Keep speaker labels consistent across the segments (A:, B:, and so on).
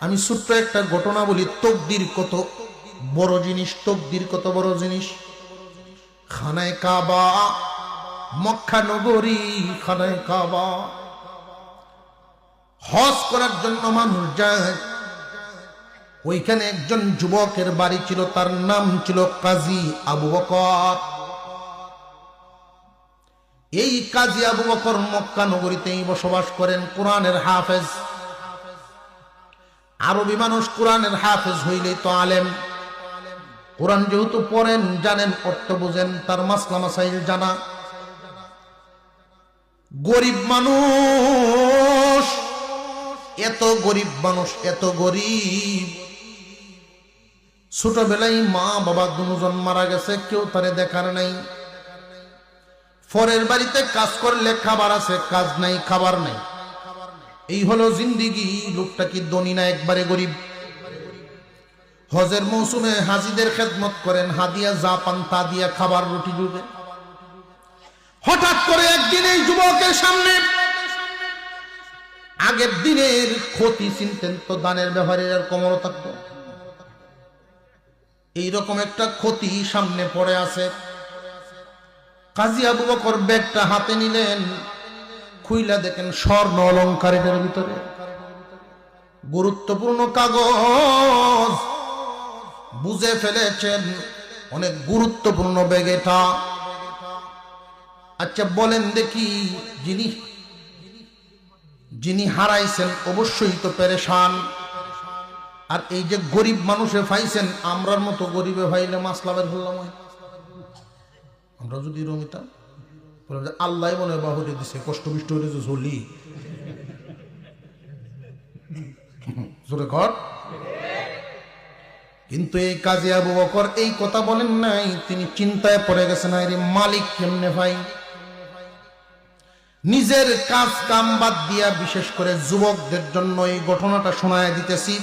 A: আমি ছোট্ট একটা ঘটনা বলি, তকদির কত বড় জিনিস, তকদির কত বড় জিনিস? খানায় কাবা, মক্কা নগরী, খানায় কাবা। হজ করার জন্য মানুষ যায়। ওইখানে একজন যুবকের বাড়ি ছিল, তার নাম ছিল কাজী আবু বকর। এই কাজী আবু বকর মক্কা নগরীতেই বসবাস করেন, কোরআনের হাফেজ। আরবি মানুষ কোরআনের হাফেজ হইলেই তো আলেম। কোরআন যেহেতু পড়েন, জানেন, অর্থ বুঝেন, তার মাসলা মাসাইল জানা। গরিব মানুষ, এত গরিব মানুষ, এত গরিব। ছোটবেলায় মা, বাবা দুজন মারা গেছে, কেউ তারে দেখার নাই। ফরের বাড়িতে কাজ করলে খাবার আছে, কাজ নাই, খাবার নাই। এই হলো জিন্দিগি, লোকটা কি দনি না একবারে গরিব? হজের মৌসুমে হাজিদের খেদমত করেন, হাদিয়া যা পান তা দিয়া খাবার, রুটি ডুবে হঠাৎ করে একদিন এই যুবকের সামনে আগের দিনের ক্ষতি চিনতেন তো দানের ব্যাপারে আর কমর থাকত এইরকম একটা ক্ষতি সামনে পড়ে আছে। কাজী আবু বকর ব্যাগটা হাতে নিলেন খুইলা দেখেন স্বর্ণ অলঙ্কার এটার ভিতরে। গুরুত্বপূর্ণ কাগজ। বুঝে ফেলেছেন অনেক গুরুত্বপূর্ণ ব্যাগ এটা আচ্ছা বলেন দেখি যিনি যিনি হারাইছেন, অবশ্যই তো পেরেশান। আর এই যে গরিব মানুষে ফাইছেন, আমরার মতো গরিবে ভাইলে মাসলামের বললাম আমরা যদি রমিতাম আল্লাহ মনে হয় বাহুরে দিছে, কষ্ট বিষ্ট হলে যে ঝলি। কর। কিন্তু এই কাজে আবু বকর এই কথা বলেন নাই, তিনি চিন্তায় পড়ে গেছেন, আরে মালিক কেমনে ভাই? নিজের কাজ কাম বাদ দিয়া বিশেষ করে যুবকদের জন্য এই ঘটনাটা শোনায় দিতেছি।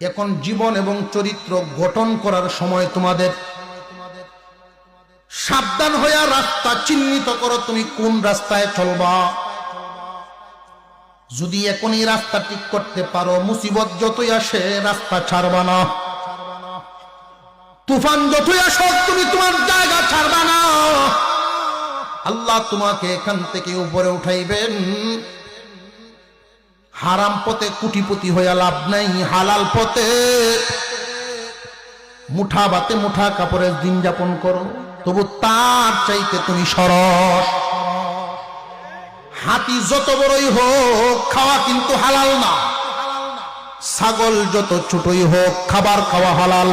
A: এখন জীবন এবং চরিত্র গঠন করার সময় তোমাদের সাবধান হইয়া রাস্তা চিহ্নিত করো, তুমি কোন রাস্তায় চলবা? যদি এখনই রাস্তা ঠিক করতে পারো, মুসিবত যতই আসে, রাস্তা ছাড়বা না। তুফান যতই আসো তুমি তোমার জায়গা ছাড়বা না। আল্লাহ তোমাকে এখান থেকে উপরে উঠাইবেন। হারাম পথে কুটিপতি হইয়া লাভ নাই, হালাল পথে। মুঠা বাতে মুঠা কাপড়ের দিন যাপন করো। তবু তার চাইতে তুমি সরস। হাতি যত বড়ই হোক, খাওয়া কিন্তু হালাল না। ছাগল যত ছোটই হোক, খাবার খাওয়া হালাল।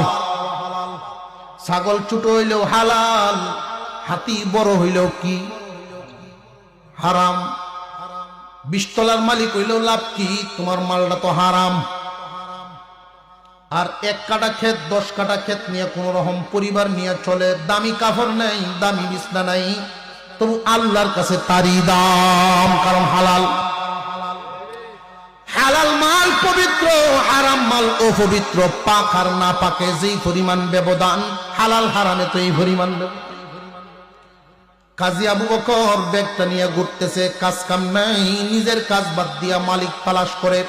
A: ছাগল ছোট হইলেও হালাল, হাতি বড় হইলেও কি? হারাম। বিশতলার মালিক হইলেও লাভ কি? তোমার মালটা তো হারাম। আর এক কাটা ক্ষেত, দশ কাটা ক্ষেত নিয়ে কোন রকম পরিবার নিয়ে চলে। দামি কাপড় নাই, দামি বিছনা নাই। তবু আল্লাহর কাছে তারই দাম, কারণ হালাল। হালাল মাল পবিত্র, হারাম মাল অপবিত্র। পাক আর না পাকে যেই পরিমাণ ব্যবধান, হালাল হারামে তো এই পরিমাণ কাজী আবু বকর ব্যাগটা নিয়ে ঘুরতেছে, কাজ কাম নাই, নিজের কাজ বাদ দিয়া মালিক তালাশ করে।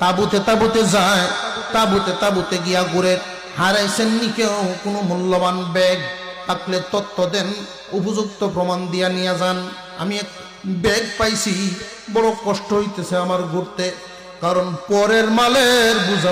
A: তাবুতে তাবুতে যায়। তাবুতে তাবুতে গিয়া ঘুরে হারাইছেন নি কেউ, কোনো মূল্যবান ব্যাগ। থাকলে তত্ত্ব দেন, উপযুক্ত প্রমাণ দিয়া নিয়ে যান। আমি এক ব্যাগ পাইছি, বড় কষ্ট হইতেছে আমার ঘুরতে, কারণ পরের মালের বুঝা